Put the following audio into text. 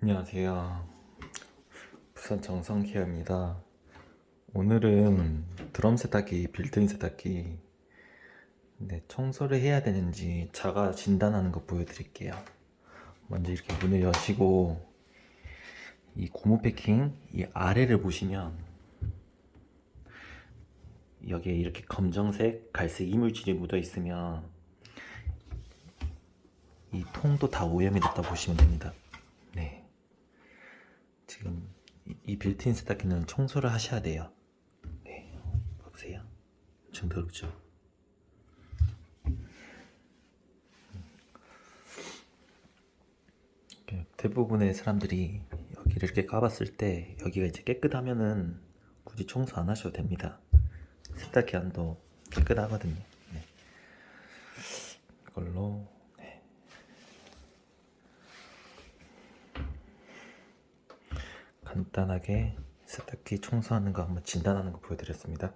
안녕하세요. 부산 정성케어입니다. 오늘은 드럼 세탁기, 빌트인 세탁기 네, 청소를 해야 되는지 자가 진단하는 거 보여드릴게요. 먼저 이렇게 문을 여시고 이 고무 패킹 이 아래를 보시면 여기에 이렇게 검정색, 갈색 이물질이 묻어 있으면 이 통도 다 오염이 됐다 보시면 됩니다. 네. 지금 이, 이 빌트인 세탁기는 청소를 하셔야 돼요. 네. 봐보세요. 엄청 더럽죠? 이렇게 대부분의 사람들이 여기를 이렇게 까봤을 때 여기가 이제 깨끗하면은 굳이 청소 안 하셔도 됩니다. 세탁기 안도 깨끗하거든요. 네. 이걸로 간단하게 세탁기 청소하는 거 한번 진단하는 거 보여드렸습니다.